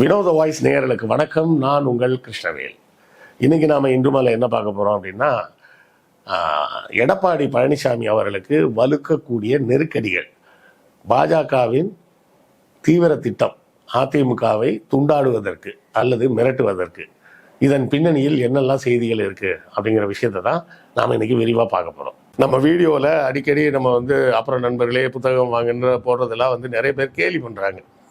வினோத வாய்ஸ் நேயர்களுக்கு வணக்கம். நான் உங்கள் கிருஷ்ணவேல். இன்னைக்கு நாம் இன்று மேலே என்ன பார்க்க போகிறோம் அப்படின்னா எடப்பாடி பழனிசாமி அவர்களுக்கு வலுக்கக்கூடிய நெருக்கடிகள். பாஜகவின் தீவிர திட்டம் அதிமுகவை துண்டாடுவதற்கு அல்லது மிரட்டுவதற்கு. இதன் பின்னணியில் என்னெல்லாம் செய்திகள் இருக்கு அப்படிங்கிற விஷயத்தை தான் நாம் இன்னைக்கு விரிவாக பார்க்க போகிறோம் நம்ம வீடியோவில் அடிக்கடி நம்ம வந்து அப்புறம் நண்பர்களே புத்தகம் வாங்குன்ற போடுறதெல்லாம் வந்து நிறைய பேர் கேலி பண்ணுறாங்க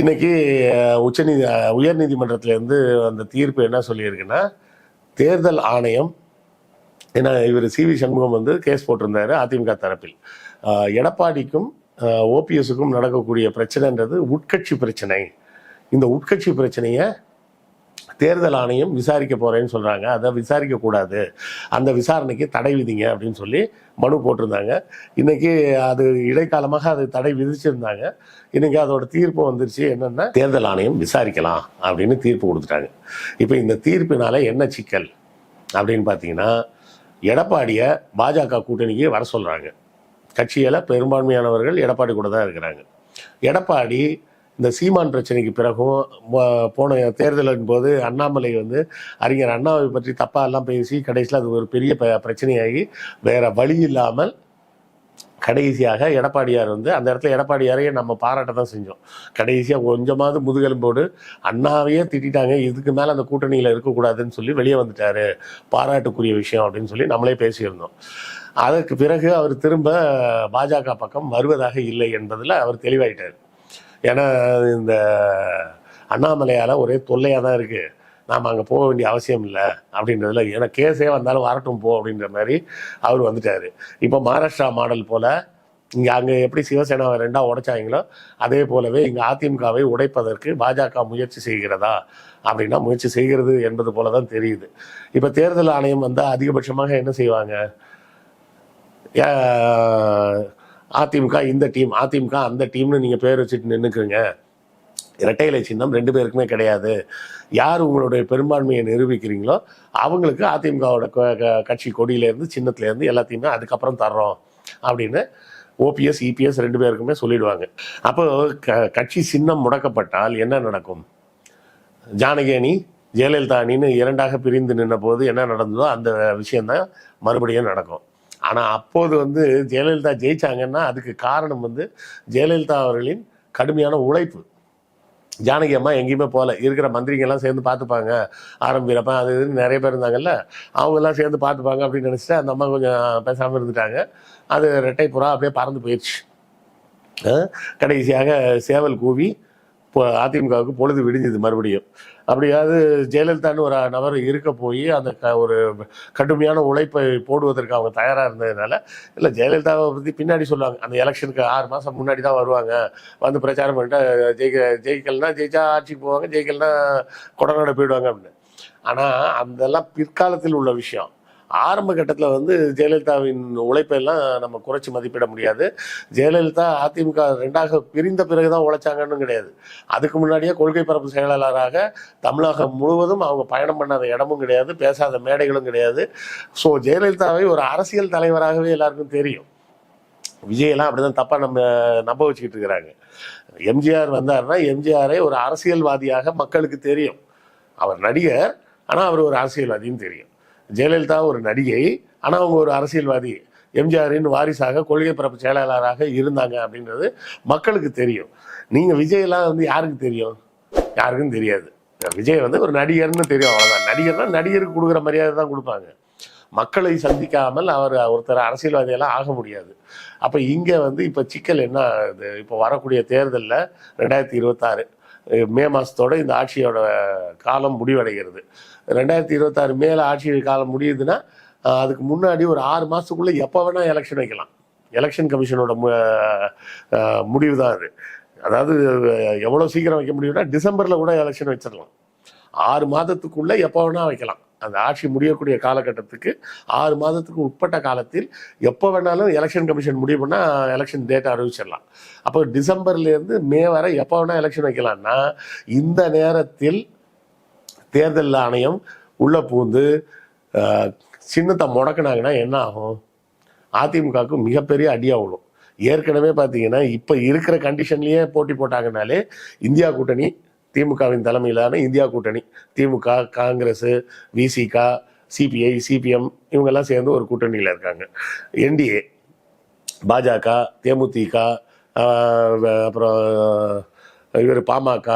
இன்னைக்கு உச்சநீதி அஹ், உயர்நீதிமன்றத்திலேருந்து அந்த தீர்ப்பு என்ன சொல்லியிருக்குன்னா தேர்தல் ஆணையம் ஏன்னா இவர் சி வி சண்முகம் வந்து கேஸ் போட்டிருந்தாரு அதிமுக தரப்பில். எடப்பாடிக்கும் ஓபிஎஸுக்கும் நடக்கக்கூடிய பிரச்சனைன்றது உட்கட்சி பிரச்சனை. இந்த உட்கட்சி பிரச்சனையை தேர்தல் ஆணையம் விசாரிக்க போறேன்னு சொல்றாங்க. அதை விசாரிக்க கூடாது. அந்த விசாரணைக்கு தடை விதிங்க அப்படின்னு சொல்லி மனு போட்டிருந்தாங்க. இன்னைக்கு அது இடைக்காலமாக அது தடை விதிச்சிருந்தாங்க. இன்னைக்கு அதோட தீர்ப்பு வந்துருச்சு. என்னன்னா தேர்தல் ஆணையம் விசாரிக்கலாம் அப்படின்னு தீர்ப்பு கொடுத்துட்டாங்க. இப்போ இந்த தீர்ப்பினால என்ன சிக்கல் அப்படின்னு பார்த்தீங்கன்னா எடப்பாடியை பாஜக கூட்டணிக்கு வர சொல்றாங்க. கட்சியில் பெரும்பான்மையானவர்கள் எடப்பாடி கூட தான் இருக்கிறாங்க. எடப்பாடி இந்த சீமான் பிரச்சனைக்கு பிறகும் போன தேர்தலின் போது அண்ணாமலை வந்து அறிஞர் அண்ணாவை பற்றி தப்பா எல்லாம் பேசி கடைசியில் அது ஒரு பெரிய ப- பிரச்சனையாகி வேற வழி இல்லாமல் கடைசியாக எடப்பாடியார் வந்து அந்த இடத்துல எடப்பாடியாரையே நம்ம பாராட்ட தான் செஞ்சோம். கடைசியாக கொஞ்சமாவது முதுகெலும்போடு அண்ணாவையே திட்டிட்டாங்க இதுக்கு மேலே அந்த கூட்டணியில் இருக்கக்கூடாதுன்னு சொல்லி வெளியே வந்துட்டாரு. பாராட்டுக்குரிய விஷயம் அப்படின்னு சொல்லி நம்மளே பேசியிருந்தோம். அதற்கு பிறகு அவர் திரும்ப பாஜக பக்கம் வருவதாக இல்லை என்பதில் அவர் தெளிவாயிட்டார். ஏன்னா இந்த அண்ணாமலையால் ஒரே தொல்லையாக தான் இருக்குது நாம் அங்கே போக வேண்டிய அவசியம் இல்லை அப்படின்றதுல ஏன்னா கேஸே வந்தாலும் வரட்டும் போ அப்படின்ற மாதிரி அவர் வந்துட்டார். இப்போ மகாராஷ்டிரா மாடல் போல் இங்கே அங்கே எப்படி சிவசேனாவை ரெண்டாக உடைச்சாங்களோ அதே போலவே இங்கே அதிமுகவை உடைப்பதற்கு பாஜக முயற்சி செய்கிறதா அப்படின்னா முயற்சி செய்கிறது என்பது போல தான் தெரியுது. இப்போ தேர்தல் ஆணையம் வந்தால் அதிகபட்சமாக என்ன செய்வாங்க? அதிமுக இந்த டீம் அதிமுக அந்த டீம்னு நீங்கள் பேர் வச்சுட்டு நின்றுக்குங்க இரட்டை இலை சின்னம் ரெண்டு பேருக்குமே கிடையாது. யார் உங்களுடைய பெரும்பான்மையை நிரூபிக்கிறீங்களோ அவங்களுக்கு அதிமுகவோட க- க- கட்சி கொடியிலேருந்து சின்னத்துலேருந்து எல்லாத்தையுமே அதுக்கப்புறம் தர்றோம் அப்படின்னு ஓபிஎஸ் இபிஎஸ் ரெண்டு பேருக்குமே சொல்லிடுவாங்க. அப்போ க கட்சி சின்னம் முடக்கப்பட்டால் என்ன நடக்கும்? ஜானகி ஜெயலலிதா அணின்னு இரண்டாக பிரிந்து நின்ற போது என்ன நடந்ததோ அந்த விஷயம்தான் மறுபடியும் நடக்கும். ஆனால் அப்போது வந்து ஜெயலலிதா ஜெயிச்சாங்கன்னா அதுக்கு காரணம் வந்து ஜெயலலிதா அவர்களின் கடுமையான உழைப்பு. ஜானகி அம்மா எங்கேயுமே போகல. இருக்கிற மந்திரிங்கெல்லாம் சேர்ந்து பார்த்துப்பாங்க. ஆரம்பிக்கிறப்ப அது இதுன்னு நிறைய பேர் இருந்தாங்கல்ல. அவங்கெல்லாம் சேர்ந்து பார்த்துப்பாங்க அப்படின்னு நினச்சிட்டு அந்த அம்மா கொஞ்சம் பேசாமல் இருந்துட்டாங்க. அது ரெட்டை புறா அப்படியே பறந்து போயிடுச்சு கடைசியாக சேவல் கூவி இப்போ அதிமுகவுக்கு பொழுது விடிஞ்சுது மறுபடியும். அப்படியாவது ஜெயலலிதான்னு ஒரு நபர் இருக்க போய் அந்த க ஒரு கடுமையான உழைப்பை போடுவதற்கு அவங்க தயாராக இருந்ததுனால இல்லை ஜெயலலிதாவை பற்றி பின்னாடி சொல்லுவாங்க. அந்த எலெக்ஷனுக்கு ஆறு மாதம் முன்னாடி தான் வருவாங்க. வந்து பிரச்சாரம் பண்ணிட்டு ஜெயிக்க ஜெயிக்கலனா ஜெயிச்சா ஆட்சிக்கு போவாங்க ஜெயிக்கலனா கொடநாடு போயிடுவாங்க அப்படின்னு. ஆனால் அதெல்லாம் பிற்காலத்தில் உள்ள விஷயம். ஆரம்ப கட்டத்தில் வந்து ஜெயலலிதாவின் உழைப்பெல்லாம் நம்ம குறைச்சி மதிப்பிட முடியாது. ஜெயலலிதா அதிமுக ரெண்டாக பிரிந்த பிறகுதான் உழைச்சாங்கன்னு கிடையாது. அதுக்கு முன்னாடியே கொள்கை பரப்பு செயலாளராக தமிழகம் முழுவதும் அவங்க பயணம் பண்ணாத இடமும் கிடையாது பேசாத மேடைகளும் கிடையாது. ஸோ ஜெயலலிதாவை ஒரு அரசியல் தலைவராகவே எல்லாருக்கும் தெரியும். விஜயெல்லாம் அப்படிதான் தப்பா நம்ம நம்ப வச்சுக்கிட்டு இருக்கிறாங்க. எம்ஜிஆர் வந்தாருன்னா எம்ஜிஆரை ஒரு அரசியல்வாதியாக மக்களுக்கு தெரியும். அவர் நடிகர் ஆனால் அவர் ஒரு அரசியல்வாதின்னு தெரியும். ஜெயலலிதா ஒரு நடிகை ஆனால் அவங்க ஒரு அரசியல்வாதி. எம்ஜிஆரின் வாரிசாக கொள்கை பரப்பு செயலாளராக இருந்தாங்க அப்படின்றது மக்களுக்கு தெரியும். நீங்கள் விஜயெல்லாம் வந்து யாருக்கு தெரியும்? யாருக்கும் தெரியாது. விஜய் வந்து ஒரு நடிகர்னு தெரியும் அவ்வளோதான் நடிகர்னா நடிகருக்கு கொடுக்குற மரியாதை தான் கொடுப்பாங்க. மக்களை சந்திக்காமல் அவர் ஒருத்தர் அரசியல்வாதியெல்லாம் ஆக முடியாது. அப்போ இங்கே வந்து இப்போ சிக்கல் என்ன இது இப்போ வரக்கூடிய தேர்தலில் ரெண்டாயிரத்தி இருபத்தாறு மே மாதத்தோட இந்த ஆட்சியோட காலம் முடிவடைகிறது. ரெண்டாயிரத்தி இருபத்தாறு மேலே ஆட்சி காலம் முடியுதுன்னா அதுக்கு முன்னாடி ஒரு ஆறு மாதத்துக்குள்ளே எப்போ வேணால் எலெக்ஷன் வைக்கலாம். எலெக்ஷன் கமிஷனோட மு- முடிவு தான் அது. அதாவது எவ்வளோ சீக்கிரம் வைக்க முடியும்னா டிசம்பரில் கூட எலெக்ஷன் வச்சிடலாம். ஆறு மாதத்துக்குள்ளே எப்போ வேணால் வைக்கலாம். அந்த ஆட்சி முடியக்கூடிய காலகட்டத்துக்கு ஆறு மாதத்துக்கு உட்பட்ட காலத்தில் எப்போ வேணாலும் எலெக்ஷன் கமிஷன் முடிவு பண்ணால் எலெக்ஷன் டேட் அறிவிச்சிடலாம். அப்போ டிசம்பர்லேருந்து மே வரை எப்போ வேணால் எலெக்ஷன் வைக்கலாம்னா இந்த நேரத்தில் தேர்தல் ஆணையம் உள்ளே பூந்து சின்னத்தை முடக்குனாங்கன்னா என்ன ஆகும்? அதிமுகவுக்கு மிகப்பெரிய அடியாக விழும். ஏற்கனவே பார்த்தீங்கன்னா இப்போ இருக்கிற கண்டிஷன்லேயே போட்டி போட்டாங்கனாலே இந்தியா கூட்டணி திமுகவின் தலைமையிலான இந்தியா கூட்டணி. திமுக காங்கிரஸ் விசிகா சிபிஐ சிபிஎம் இவங்கெல்லாம் சேர்ந்து ஒரு கூட்டணியில் இருக்காங்க. என்டிஏ பாஜக தேமுதிக அப்புறம் இவர் பாமக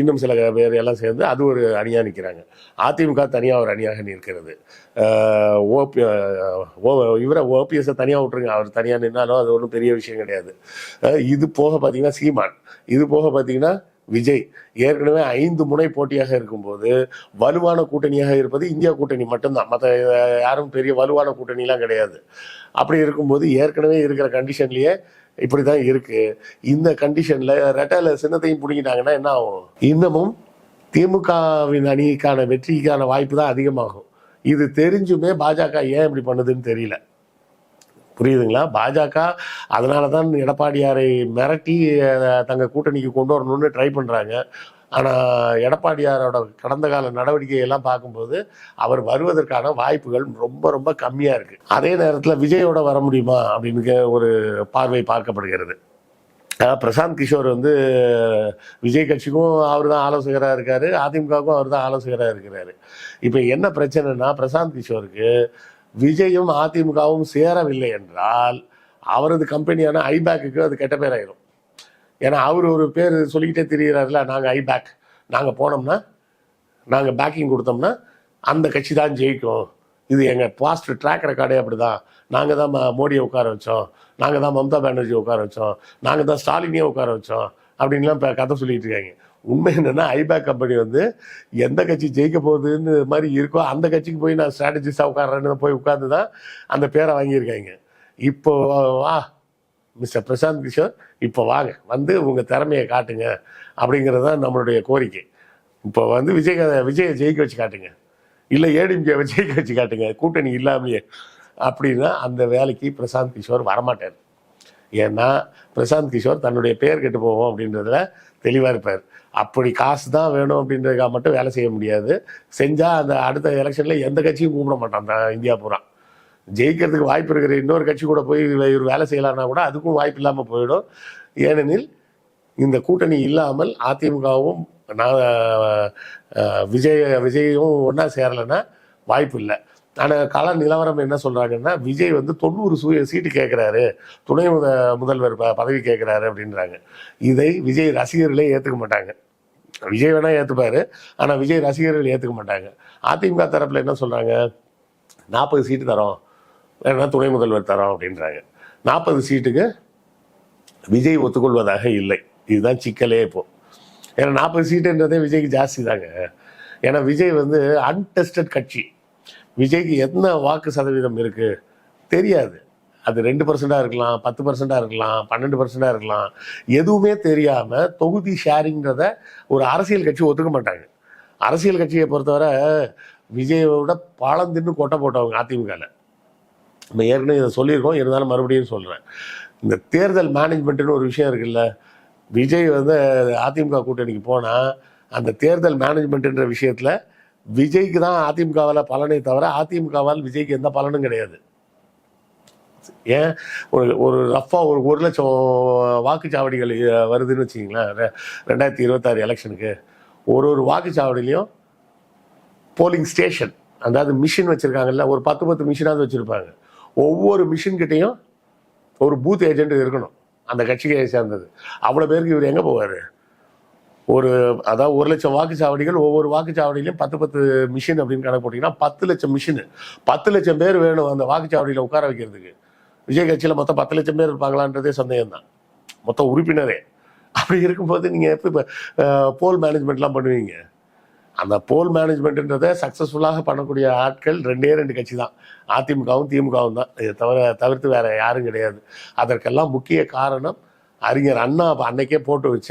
இன்னும் சில பேர் எல்லாம் சேர்ந்து அது ஒரு அணியாக நிற்கிறாங்க அதிமுக தனியாக ஒரு அணியாக நிற்கிறது. ஓபி ஓ இவரை ஓபிஎஸ்ஸை தனியாக விட்டுருங்க. அவர் தனியாக நின்னாலும் அது ஒன்றும் பெரிய விஷயம் கிடையாது. இது போக பார்த்தீங்கன்னா சீமான் இது போக பார்த்தீங்கன்னா விஜய். ஏற்கனவே ஐந்து முனை போட்டியாக இருக்கும்போது வலுவான கூட்டணியாக இருப்பது இந்தியா கூட்டணி மட்டும்தான். மற்ற யாரும் பெரிய வலுவான கூட்டணிலாம் கிடையாது. அப்படி இருக்கும்போது ஏற்கனவே இருக்கிற கண்டிஷன்லேயே இப்படி தான் இருக்கு. இந்த கண்டிஷன்ல ரெட்டல சின்னத்தையும் பிடிங்கிட்டாங்கன்னா என்ன ஆகும்? இன்னமும் திமுகவின் அணிக்கான வெற்றிக்கான வாய்ப்பு தான் அதிகமாகும். இது தெரிஞ்சுமே பாஜக ஏன் இப்படி பண்ணுதுன்னு தெரியல. புரியுதுங்களா? பாஜக அதனால தான் எடப்பாடியாரை மிரட்டி தங்க கூட்டணிக்கு கொண்டு வரணும்னு ட்ரை பண்ணுறாங்க ஆனால் எடப்பாடியாரோட கடந்த கால நடவடிக்கையெல்லாம் பார்க்கும்போது அவர் வருவதற்கான வாய்ப்புகள் ரொம்ப ரொம்ப கம்மியாக இருக்குது அதே நேரத்தில் விஜயோட வர முடியுமா அப்படின்னு கே- ஒரு பார்வை பார்க்கப்படுகிறது. பிரசாந்த் கிஷோர் வந்து விஜய் கட்சிக்கும் அவர் தான் ஆலோசகராக இருக்கார் அதிமுகவுக்கும் அவர் தான் ஆலோசகராக இருக்கிறாரு. இப்போ என்ன பிரச்சனைனா பிரசாந்த் கிஷோருக்கு விஜயும் அதிமுகவும் சேரவில்லை என்றால் அவரது கம்பெனியான ஐபேக்குக்கு அது கெட்ட பேர் ஆயிரும் ஏன்னா அவர் ஒரு பேர் சொல்லிக்கிட்டே திரிகிறாருல நாங்கள் ஐபேக் நாங்கள் போனோம்னா நாங்கள் பேக்கிங் கொடுத்தோம்னா அந்த கட்சி தான் ஜெயிக்கும். இது எங்கள் பாஸ்ட் ட்ராக் ரெக்கார்டே அப்படி தான் நாங்கள் தான் மோடியை உட்கார வச்சோம். நாங்கள் தான் மம்தா பானர்ஜி உட்கார வச்சோம். நாங்கள் தான் ஸ்டாலினையே உட்கார வச்சோம். அப்படின்லாம் இப்போ கதை சொல்லிட்டு இருக்காங்க. உண்மை என்னென்னா ஐபேக் கம்பெனி வந்து எந்த கட்சி ஜெயிக்க போகுதுன்னு மாதிரி இருக்கோ அந்த கட்சிக்கு போய் நான் ஸ்ட்ராட்டஜிஸ்டாக உட்காடுறேன்னு போய் உட்காந்து தான் அந்த பேரை வாங்கியிருக்காங்க. இப்போ வா மிஸ்டர் பிரசாந்த் கிஷோர் இப்போ வாங்க வந்து உங்கள் திறமையை காட்டுங்க அப்படிங்கிறது தான் நம்மளுடைய கோரிக்கை. இப்போ வந்து விஜய் விஜயை ஜெயிக்க வச்சு காட்டுங்க. இல்லை ஏடிஎம்கேவை ஜெயிக்க வச்சு காட்டுங்க. கூட்டணி இல்லாமையே அப்படின்னா அந்த வேலைக்கு பிரசாந்த் கிஷோர் வரமாட்டார். ஏன்னா பிரசாந்த் கிஷோர் தன்னுடைய பெயர் கெட்டு போவோம் அப்படின்றதுல தெளிவாக இருப்பார். அப்படி காசு தான் வேணும் அப்படின்றதுக்காக மட்டும் வேலை செய்ய முடியாது. செஞ்சால் அந்த அடுத்த எலெக்ஷனில் எந்த கட்சியும் கூப்பிட மாட்டான் அந்த இந்தியா பூரா. ஜெயிக்கிறதுக்கு வாய்ப்பு இருக்கிற இன்னொரு கட்சி கூட போய் இவர் வேலை செய்யலாம்னா கூட அதுக்கும் வாய்ப்பு இல்லாமல் போயிடும். ஏனெனில் இந்த கூட்டணி இல்லாமல் அதிமுகவும் நான் விஜய் விஜயும் ஒன்றா சேரலைன்னா வாய்ப்பு இல்லை. ஆனால் கள நிலவரம் என்ன சொல்கிறாங்கன்னா விஜய் வந்து தொண்ணூறு சூ சீட்டு கேட்குறாரு துணை முத முதல்வர் ப பதவி கேட்குறாரு அப்படின்றாங்க. இதை விஜய் ரசிகர்களே ஏற்றுக்க மாட்டாங்க. விஜய் வேணால் ஏற்றுப்பாரு ஆனால் விஜய் ரசிகர்கள் ஏற்றுக்க மாட்டாங்க. அதிமுக தரப்பில் என்ன சொல்கிறாங்க நாற்பது சீட்டு தரோம். வேணா துணை முதல்வர் தரோம் அப்படின்றாங்க. நாற்பது சீட்டுக்கு விஜய் ஒத்துக்கொள்வதாக இல்லை. இதுதான் சிக்கலே இப்போ. ஏன்னா நாற்பது சீட்டுன்றதே விஜய்க்கு ஜாஸ்தி தாங்க. ஏன்னா விஜய் வந்து அன்டெஸ்டட் கட்சி. விஜய்க்கு என்ன வாக்கு சதவீதம் இருக்குது தெரியாது. அது ரெண்டு பர்சண்டாக இருக்கலாம் பத்து பர்சண்டாக இருக்கலாம் பன்னெண்டு பர்சண்டாக இருக்கலாம். எதுவுமே தெரியாமல் தொகுதி ஷேரிங்கிறத ஒரு அரசியல் கட்சி ஒத்துக்க மாட்டாங்க. அரசியல் கட்சியை பொறுத்தவரை விஜயோட பாலம் தின்னு கொட்டை போட்டவங்க அதிமுகவில் நம்ம ஏற்கனவே இதை சொல்லியிருக்கோம் இருந்தாலும் மறுபடியும் சொல்கிறேன் இந்த தேர்தல் மேனேஜ்மெண்ட்டுன்னு ஒரு விஷயம் இருக்குல்ல விஜய் வந்து அதிமுக கூட்டணிக்கு போனால் அந்த தேர்தல் மேனேஜ்மெண்ட்டுன்ற விஷயத்தில் விஜய்க்கு தான் அதிமுகவால் பலனை தவிர அதிமுகவால் விஜய்க்கு எந்த பலனும் கிடையாது. ஏன்? ஒரு ஒரு ரஃபாக ஒரு ஒரு லட்சம் வாக்குச்சாவடிகள் வருதுன்னு வச்சிங்களேன் ரெ- ரெண்டாயிரத்தி இருபத்தாறு எலெக்ஷனுக்கு. ஒரு ஒரு வாக்குச்சாவடியிலையும் போலிங் ஸ்டேஷன் அதாவது மிஷின் வச்சுருக்காங்கல்ல ஒரு பத்து பத்து மிஷினாவது வச்சுருப்பாங்க. ஒவ்வொரு மிஷின் கிட்டேயும் ஒரு பூத் ஏஜென்ட் இருக்கணும். அந்த கட்சியை சேர்ந்தது. அவ்வளோ பேருக்கு இவர் எங்கே போவார்? ஒரு அதாவது ஒரு லட்சம் வாக்குச்சாவடிகள் ஒவ்வொரு வாக்குச்சாவடியிலையும் பத்து பத்து மிஷின் அப்படின்னு கணக்கு போட்டிங்கன்னா பத்து லட்சம் மிஷின் பத்து லட்சம் பேர் வேணும் அந்த வாக்குச்சாவடியில் உட்கார வைக்கிறதுக்கு. விஜய் கட்சியில் மொத்தம் பத்து லட்சம் பேர் இருப்பாங்களான்றதே சந்தேகம் தான் மொத்தம் உறுப்பினரே. அப்படி இருக்கும்போது நீங்கள் எப்போ இப்போ போல் மேனேஜ்மெண்ட்லாம் பண்ணுவீங்க? அந்த போல் மேனேஜ்மெண்ட்ன்றதை சக்ஸஸ்ஃபுல்லாக பண்ணக்கூடிய ஆட்கள் ரெண்டே ரெண்டு கட்சி தான் அதிமுகவும் திமுகவும் தான். இதை தவிர தவிர்த்து வேற யாரும் கிடையாது. அதற்கெல்லாம் முக்கிய காரணம் அறிஞர் அண்ணா அன்னைக்கே போட்டு வச்ச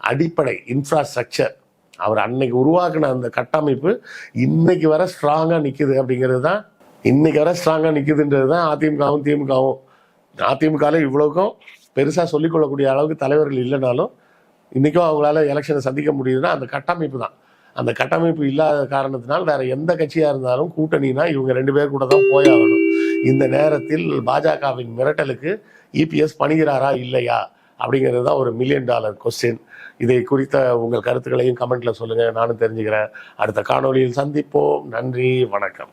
அடிப்படை இன்ஃப்ராஸ்ட்ரக்சர் அவர் அன்னைக்கு உருவாக்கின அந்த கட்டமைப்பு இன்னைக்கு வர ஸ்ட்ராங்காக நிற்குது அப்படிங்கிறது தான் இன்னைக்கு வர ஸ்ட்ராங்காக நிற்குதுன்றது தான் அதிமுகவும் திமுகவும். அதிமுகவில் இவ்வளோக்கும் பெருசாக சொல்லிக்கொள்ளக்கூடிய அளவுக்கு தலைவர்கள் இல்லைனாலும் இன்றைக்கும் அவங்களால எலெக்ஷனை சந்திக்க முடியுதுன்னா அந்த கட்டமைப்பு தான். அந்த கட்டமைப்பு இல்லாத காரணத்தினால் வேற எந்த கட்சியாக இருந்தாலும் கூட்டணினா இவங்க ரெண்டு பேர் கூட தான் போயாகணும். இந்த நேரத்தில் பாஜகவின் மிரட்டலுக்கு இபிஎஸ் பணிகிறாரா இல்லையா? அப்படிங்கிறது தான் ஒரு மில்லியன் டாலர் கொஸ்டின் இதை குறித்த உங்கள் கருத்துக்களையும் கமெண்ட்ல சொல்லுங்க. நானும் தெரிஞ்சுக்கிறேன். அடுத்த காணொளியில் சந்திப்போம். நன்றி. வணக்கம்.